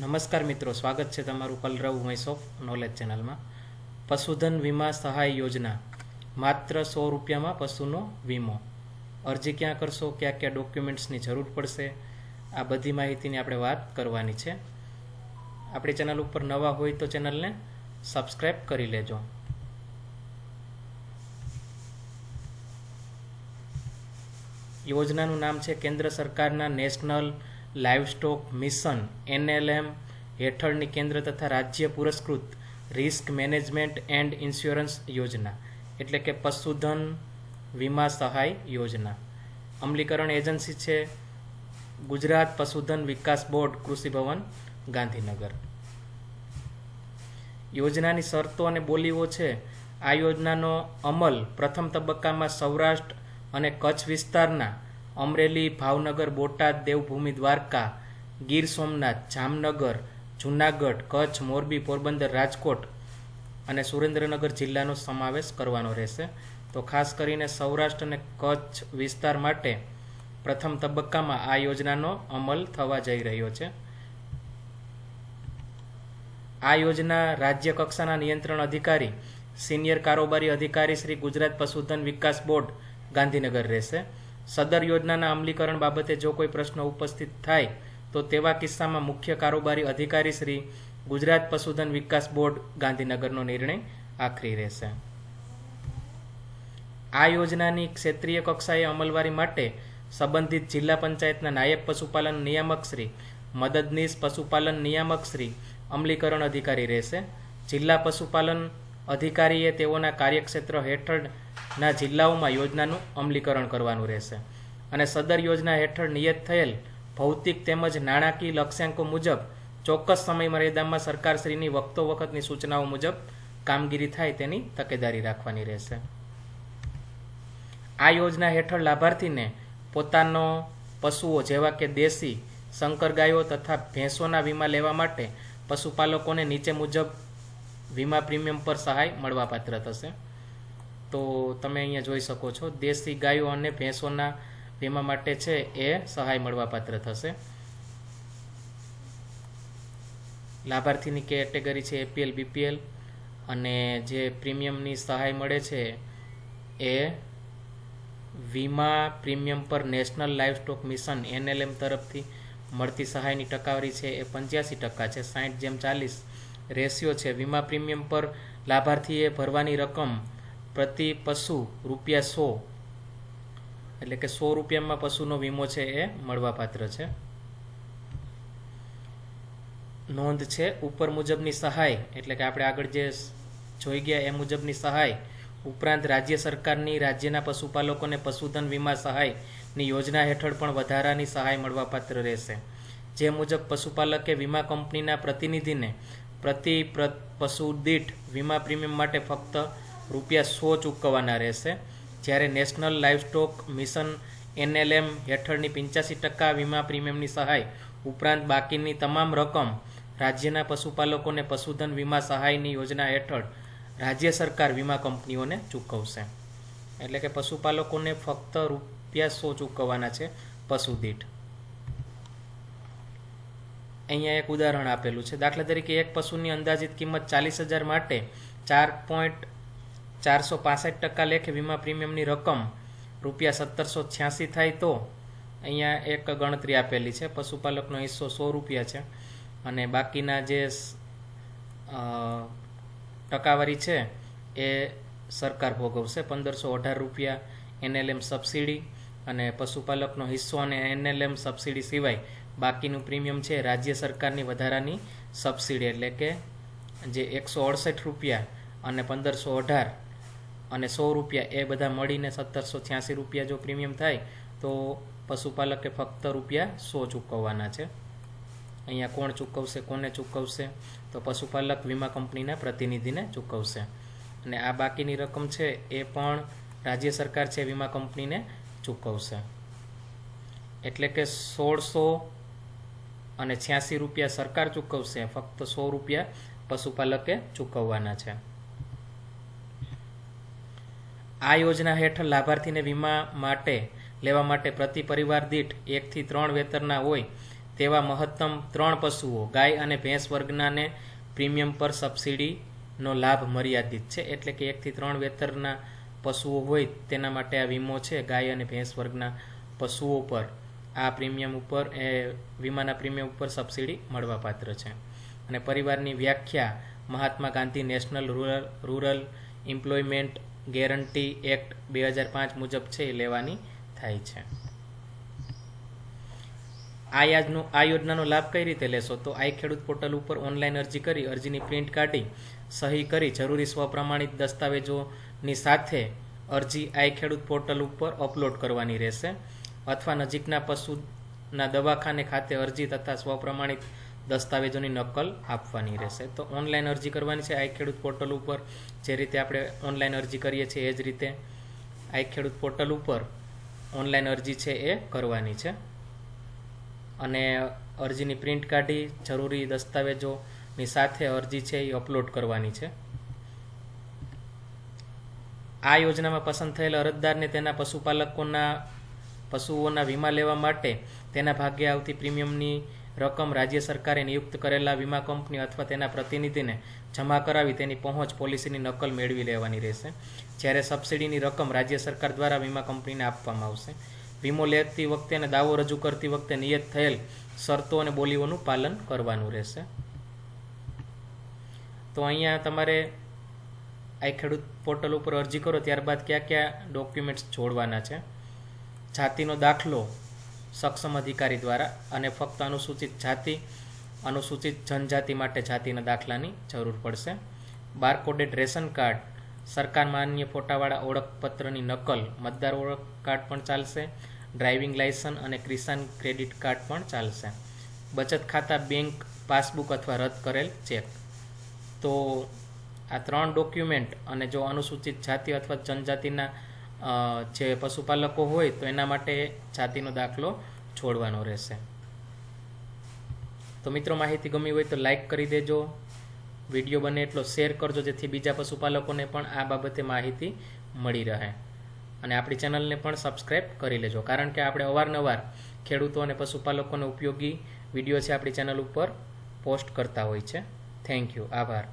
નમસ્કાર મિત્રો, સ્વાગત છે તમારું કલરવ વોઇસ નોલેજ ચેનલમાં. પશુધન વીમા સહાય યોજના, માત્ર સો રૂપિયામાં પશુનો વીમો. અરજી ક્યાં કરશો, કયા કયા ડોક્યુમેન્ટ્સની જરૂર પડશે, આ બધી માહિતીની આપણે વાત કરવાની છે. આપણી ચેનલ ઉપર નવા હોય તો ચેનલને સબસ્ક્રાઈબ કરી લેજો. યોજનાનું નામ છે કેન્દ્ર સરકારના નેશનલ લાઇવસ્ટોક મિશન એનએલએમ હેઠળની કેન્દ્ર તથા રાજ્ય પુરસ્કૃત રિસ્ક મેનેજમેન્ટ એન્ડ ઇન્સ્યોરન્સ યોજના, એટલે કે પશુધન વીમા સહાય યોજના. અમલીકરણ એજન્સી છે ગુજરાત પશુધન વિકાસ બોર્ડ, કૃષિ ભવન, ગાંધીનગર. યોજનાની શરતો અને બોલીઓ છે. આ યોજનાનો અમલ પ્રથમ તબક્કામાં સૌરાષ્ટ્ર અને કચ્છ વિસ્તારના અમરેલી, ભાવનગર, બોટાદ, દેવભૂમિ, દ્વારકા, ગીર સોમનાથ, જામનગર, જુનાગઢ, કચ્છ, મોરબી, પોરબંદર, રાજકોટ અને સુરેન્દ્રનગર જિલ્લાનો સમાવેશ કરવાનો રહેશે. તો ખાસ કરીને સૌરાષ્ટ્ર અને કચ્છ વિસ્તાર માટે પ્રથમ તબક્કામાં આ યોજનાનો અમલ થવા જઈ રહ્યો છે. આ યોજના રાજ્ય કક્ષાના નિયંત્રણ અધિકારી, સિનિયર કારોબારી અધિકારી શ્રી ગુજરાત પશુધન વિકાસ બોર્ડ ગાંધીનગર રહેશે. સદર યોજનાના અમલીકરણ બાબતે જો કોઈ પ્રશ્ન ઉપસ્થિત થાય, તો તેવા કિસ્સામાં મુખ્ય કારોબારી અધિકારી શ્રી ગુજરાત પશુધન વિકાસ બોર્ડ ગાંધીનગરનો નિર્ણય આખરી રહેશે. આ યોજનાની ક્ષેત્રીય કક્ષાએ અમલવારી માટે સંબંધિત જિલ્લા પંચાયતના નાયબ પશુપાલન નિયામક શ્રી, મદદનીશ પશુપાલન નિયામક શ્રી અમલીકરણ અધિકારી રહેશે. જિલ્લા પશુપાલન અધિકારીએ તેઓના કાર્યક્ષેત્ર હેઠળના જિલ્લાઓમાં યોજનાનું અમલીકરણ કરવાનું રહેશે. અને સદર યોજના હેઠળ નિયત થયેલ ભૌતિક તેમજ નાણાકીય લક્ષ્યાંકો મુજબ ચોક્કસ સમયમર્યાદામાં સરકારશ્રીની વખતો વખતની સૂચનાઓ મુજબ કામગીરી થાય તેની તકેદારી રાખવાની રહેશે. આ યોજના હેઠળ લાભાર્થીને પોતાનો પશુઓ જેવા કે દેશી સંકર ગાયો તથા ભેંસોના વીમા લેવા માટે પશુપાલકોને નીચે મુજબ વીમા પ્રીમિયમ પર સહાય મળવાપાત્ર થશે. તો તમે અહીંયા જોઈ શકો છો, દેશી ગાયો અને ભેંસોના વીમા માટે છે એ સહાય મળવાપાત્ર થશે. લાભાર્થીની કેટેગરી છે એપીએલ, બીપીએલ અને જે પ્રીમિયમની સહાય મળે છે એ વીમા પ્રીમિયમ પર નેશનલ લાઇવસ્ટોક મિશન એનએલએમ તરફથી મળતી સહાયની ટકાવારી છે એ પંચ્યાસી ટકા છે સાઠ જેમ ચાલીસ રેશિયો છે. વીમા પ્રીમિયમ પર લાભાર્થીએ ભરવાની રકમ પ્રતિ પશુ રૂપિયા સો. એટલે કે સો રૂપિયામાં પશુનો વીમો છે એ મળવાપાત્ર છે. નોંધ છે, ઉપર મુજબની સહાય, એટલે કે આપણે આગળ જે જોઈ ગયા એ મુજબની સહાય, ઉપરાંત રાજ્ય સરકારની રાજ્યના પશુપાલકોને પશુધન વીમા સહાયની યોજના હેઠળ પણ વધારાની સહાય મળવાપાત્ર રહેશે. જે મુજબ પશુપાલકે વીમા કંપનીના પ્રતિનિધિને પ્રતિ પશુ દીઠ વીમા પ્રીમિયમ માટે ફક્ત રૂપિયા સો ચૂકવવાના રહેશે. જ્યારે નેશનલ લાઇવસ્ટોક મિશન એનએલએમ હેઠળની પંચ્યાસી ટકા વીમા પ્રીમિયમની સહાય ઉપરાંત બાકીની તમામ રકમ રાજ્યના પશુપાલકોને પશુધન વીમા સહાયની યોજના હેઠળ રાજ્ય સરકાર વીમા કંપનીઓને ચૂકવશે. એટલે કે પશુપાલકોને ફક્ત રૂપિયા સો ચૂકવવાના છે પશુ દીઠ. અહીંયા એક ઉદાહરણ આપેલું છે. દાખલા તરીકે એક પશુની અંદાજિત કિંમત ચાલીસ હજાર માટે ચાર પોઈન્ટ ચારસો પાસઠ ટકા લેખે વીમા પ્રીમિયમની રકમ રૂપિયા સત્તરસો છ્યાસી થાય તો અહીંયા એક ગણતરી આપેલી છે. પશુપાલકનો હિસ્સો સો રૂપિયા છે. અને બાકીના જે ટકાવારી છે એ સરકાર ભોગવશે. પંદરસો અઢાર રૂપિયા એનએલએમ સબસિડી અને પશુપાલકનો હિસ્સો અને એનએલએમ સબસિડી સિવાય બાકીનું પ્રીમિયમ છે રાજ્ય સરકારની વધારાની સબસિડી, એટલે કે જે એકસો અડસઠ રૂપિયા અને પંદરસો અઢાર અને સો રૂપિયા એ બધા મળીને સત્તરસો છ્યાસી રૂપિયા જો પ્રીમિયમ થાય, તો પશુપાલકે ફક્ત રૂપિયા સો ચૂકવવાના છે. અહીંયા કોણ ચૂકવશે, કોને ચૂકવશે? તો પશુપાલક વીમા કંપનીના પ્રતિનિધિને ચૂકવશે. અને આ બાકીની રકમ છે એ પણ રાજ્ય સરકાર છે વીમા કંપનીને ચૂકવશે. એટલે કે સોળસો અને છ્યાસી રૂપિયા સરકાર ચૂકવશે, ફક્ત સો રૂપિયા પશુપાલકે ચૂકવવાના છે. આ યોજના હેઠળ લાભાર્થીને વીમા માટે, લેવા માટે પ્રતિ પરિવાર દીઠ એકથી ત્રણ વેતરના હોય તેવા મહત્તમ ત્રણ પશુઓ, ગાય અને ભેંસ વર્ગનાને પ્રીમિયમ પર સબસિડીનો લાભ મર્યાદિત છે. એટલે કે એકથી ત્રણ વેતરના પશુઓ હોય તેના માટે આ વીમો છે. ગાય અને ભેંસ વર્ગના પશુઓ પર. આ પ્રીમિયમ ઉપર, એ વીમાના પ્રીમિયમ ઉપર સબસિડી મળવાપાત્ર છે. અને પરિવારની વ્યાખ્યા, Mahatma Gandhi national rural rural employment guarantee act બે હજાર પાંચ મુજબ છે એ લેવાની થાય છે. આ યાજનો આ યોજનાનો લાભ કઈ રીતે લેશો? તો આઈ ખેડૂત પોર્ટલ ઉપર ઓનલાઈન અરજી કરી, અરજીની પ્રિન્ટ કાઢી, સહી કરી, જરૂરી સ્વપ્રમાણિત દસ્તાવેજોની સાથે અરજી આઈ ખેડૂત પોર્ટલ ઉપર અપલોડ કરવાની રહેશે. અથવા નજીકના પશુના દવાખાને ખાતે અરજી તથા સ્વપ્રમાણિત દસ્તાવેજોની નકલ આપવાની રહેશે. તો ઓનલાઈન અરજી કરવાની છે. આઈ ખેડૂત પોર્ટલ ઉપર જે રીતે આપણે ઓનલાઈન અરજી કરીએ છીએ, એ જ રીતે આઈ ખેડૂત પોર્ટલ ઉપર ઓનલાઈન અરજી છે એ કરવાની છે. અને અરજીની પ્રિન્ટ કાઢી, જરૂરી દસ્તાવેજોની સાથે અરજી છે એ અપલોડ કરવાની છે. આ યોજનામાં પસંદ થયેલા અરજદારને તેના પશુપાલકોના પશુઓના વીમા લેવા માટે તેના ભાગ્યે આવતી પ્રીમિયમની રકમ રાજ્ય સરકારે નિયુક્ત કરેલા વીમા કંપની અથવા તેના પ્રતિનિધિને જમા કરાવી તેની પહોંચ પોલિસીની નકલ મેળવી લેવાની રહેશે. જ્યારે સબસિડીની રકમ રાજ્ય સરકાર દ્વારા વીમા કંપનીને આપવામાં આવશે. વીમો લેતી વખતે અને દાવો રજૂ કરતી વખતે નિયત થયેલ શરતો અને બોલીઓનું પાલન કરવાનું રહેશે. તો અહીંયા તમારે આ ખેડૂત પોર્ટલ ઉપર અરજી કરો, ત્યારબાદ કયા કયા ડોક્યુમેન્ટ્સ જોડવાના છે? જાતિનો દાખલો સક્ષમ અધિકારી દ્વારા અને ફક્ત અનુસૂચિત જાતિ, અનુસૂચિત જનજાતિ માટે જાતિના દાખલાની જરૂર પડશે. બારકોડેડ રેશન કાર્ડ, સરકાર માન્ય ફોટાવાળા ઓળખપત્રની નકલ, મતદાર ઓળખ કાર્ડ પણ ચાલશે, ડ્રાઇવિંગ લાયસન્સ અને કિસાન ક્રેડિટ કાર્ડ પણ ચાલશે. બચત ખાતા, બેંક, પાસબુક અથવા રદ કરેલ ચેક. તો આ ત્રણ ડોક્યુમેન્ટ અને જો અનુસૂચિત જાતિ અથવા જનજાતિના જે પશુપાલકો હોય તો એના માટે જાતિનો દાખલો છોડવાનો રહેશે. તો મિત્રો માહિતી ગમી હોય તો લાઈક કરી દેજો. વીડિયો બને એટલો શેર કરજો જેથી બીજા પશુપાલકોને પણ આ બાબતે માહિતી મળી રહે. અને આપણી ચેનલને પણ સબસ્ક્રાઈબ કરી લેજો. કારણ કે આપણે અવારનવાર ખેડૂતો અને પશુપાલકોને ઉપયોગી વીડિયો છે આપણી ચેનલ ઉપર પોસ્ટ કરતા હોય છે. Thank you. આભાર.